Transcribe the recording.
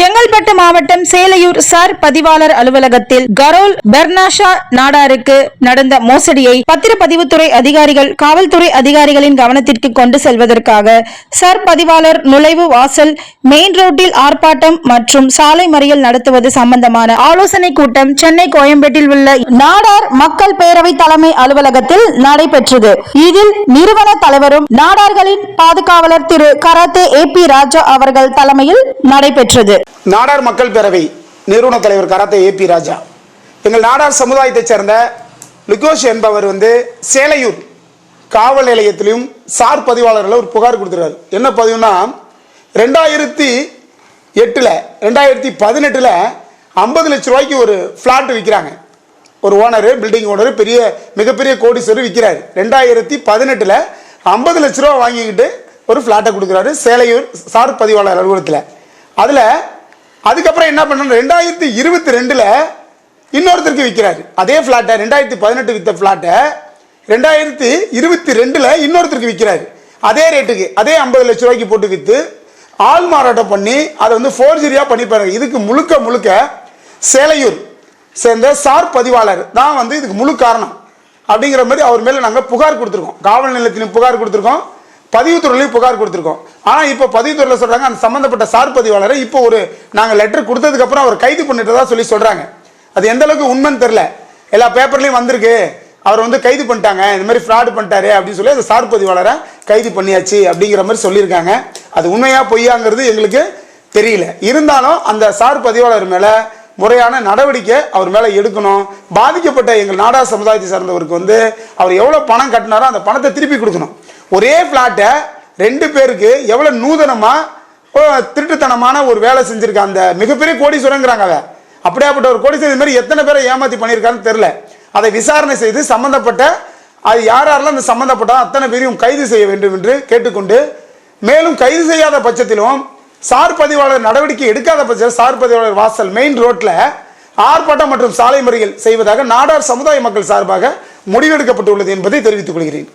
செங்கல்பட்டு மாவட்டம் சேலையூர் சார் பதிவாளர் அலுவலகத்தில் கரோல் பெர்னாஷா நாடாருக்கு நடந்த மோசடியை பத்திரப்பதிவுத்துறை அதிகாரிகள் காவல்துறை அதிகாரிகளின் கவனத்திற்கு கொண்டு செல்வதற்காக சார் பதிவாளர் நுழைவு வாசல் மெயின் ரோட்டில் ஆர்ப்பாட்டம் மற்றும் சாலை மறியல் நடத்துவது சம்பந்தமான ஆலோசனை கூட்டம் சென்னை கோயம்பேட்டில் உள்ள நாடார் மக்கள் பேரவை தலைமை அலுவலகத்தில் நடைபெற்றது. இதில் நிறுவன தலைவரும் நாடார்களின் பாதுகாவலர் திரு கராத்தே ஏ பி ராஜா அவர்கள் தலைமையில் நடைபெற்றது. நாடார் மக்கள் பேரவை நிறுவன தலைவர் கராத்தே ஏபி ராஜா. எங்கள் நாடார் சமுதாயத்தைச் சேர்ந்த லுகோஷ் என்பவர் வந்து சேலையூர் காவல் நிலையத்திலையும் சார் பதிவாளர்கள் ஒரு புகார் கொடுத்துருக்காரு. என்ன பதிவுனா ரெண்டாயிரத்தி எட்டில் ரெண்டாயிரத்தி பதினெட்டில் ஐம்பது லட்ச ரூபாய்க்கு ஒரு ஃப்ளாட் விற்கிறாங்க ஒரு ஓனரு பில்டிங் ஓனர் பெரிய மிகப்பெரிய கோடீஸ்வரர் விற்கிறாரு ரெண்டாயிரத்தி பதினெட்டில் ஐம்பது லட்ச ரூபா வாங்கிக்கிட்டு ஒரு ஃப்ளாட்டை கொடுக்குறாரு சேலையூர் சார் பதிவாளர் அலுவலகத்தில். அதில் அதுக்கப்புறம் என்ன பண்ணணும் ரெண்டாயிரத்தி இருபத்தி ரெண்டில் இன்னொருத்தருக்கு விற்கிறாரு அதே ஃப்ளாட்டை ரெண்டாயிரத்தி பதினெட்டு விற்ற ஃப்ளாட்டை ரெண்டாயிரத்தி இருபத்தி ரெண்டில் இன்னொருத்தருக்கு விற்கிறாரு அதே ரேட்டுக்கு அதே ஐம்பது லட்ச ரூபாய்க்கு போட்டு விற்று ஆள் மாறாட்டம் பண்ணி அதை வந்து ஃபோர்ஜரியாக பண்ணி பாருங்க. இதுக்கு முழுக்க முழுக்க சேலையூர் சேர்ந்த சார் பதிவாளர் தான் வந்து இதுக்கு முழு காரணம். அப்படிங்கிற மாதிரி அவர் மேலே நாங்கள் புகார் கொடுத்துருக்கோம். காவல் நிலையத்திலும் புகார் கொடுத்துருக்கோம். பதிவுத்துறையிலையும் புகார் கொடுத்துருக்கோம். ஆனால் இப்போ பதிவுத்துறையில் சொல்கிறாங்க அந்த சம்மந்தப்பட்ட சார் பதிவாளரை இப்போ ஒரு நாங்கள் லெட்டர் கொடுத்ததுக்கப்புறம் அவர் கைது பண்ணிட்டதா சொல்லி சொல்கிறாங்க அது எந்த அளவுக்கு உண்மைன்னு தெரில எல்லா பேப்பர்லேயும் வந்திருக்கு. அவர் வந்து கைது பண்ணிட்டாங்க. இந்த மாதிரி ஃப்ராடு பண்ணிட்டாரு அப்படின்னு சொல்லி அந்த சார் பதிவாளரை கைது பண்ணியாச்சு அப்படிங்கிற மாதிரி சொல்லியிருக்காங்க. அது உண்மையாக பொய்யாங்கிறது எங்களுக்கு தெரியல. இருந்தாலும் அந்த சார் பதிவாளர் மேலே முறையான நடவடிக்கை அவர் மேலே எடுக்கணும். பாதிக்கப்பட்ட எங்கள் நாடா சமுதாயத்தை சார்ந்தவருக்கு வந்து அவர் எவ்வளோ பணம் கட்டினாரோ அந்த பணத்தை திருப்பி கொடுக்கணும். ஒரே ஃப்ளாட்டை ரெண்டு பேருக்கு எவ்வளோ நூதனமாக திருட்டுத்தனமான ஒரு வேலை செஞ்சிருக்க அந்த மிகப்பெரிய கோடீஸ்வரங்கிறாங்க அவ அப்படியாப்பட்ட ஒரு கோடீஸ்வரர் இது மாதிரி எத்தனை பேரை ஏமாற்றி பண்ணியிருக்கான்னு தெரில அதை விசாரணை செய்து சம்மந்தப்பட்ட அது யார் யாரெல்லாம் அந்த சம்பந்தப்பட்ட அத்தனை பேரையும் கைது செய்ய வேண்டும் என்று கேட்டுக்கொண்டு மேலும் கைது செய்யாத பட்சத்திலும் சார் பதிவாளர் நடவடிக்கை எடுக்காத பட்சத்தில் சார் பதிவாளர் வாசல் மெயின் ரோட்டில் ஆர்ப்பாட்டம் மற்றும் சாலை முறைகள் செய்வதாக நாடார் சமுதாய மக்கள் சார்பாக முடிவெடுக்கப்பட்டுள்ளது என்பதை தெரிவித்துக் கொள்கிறேன்.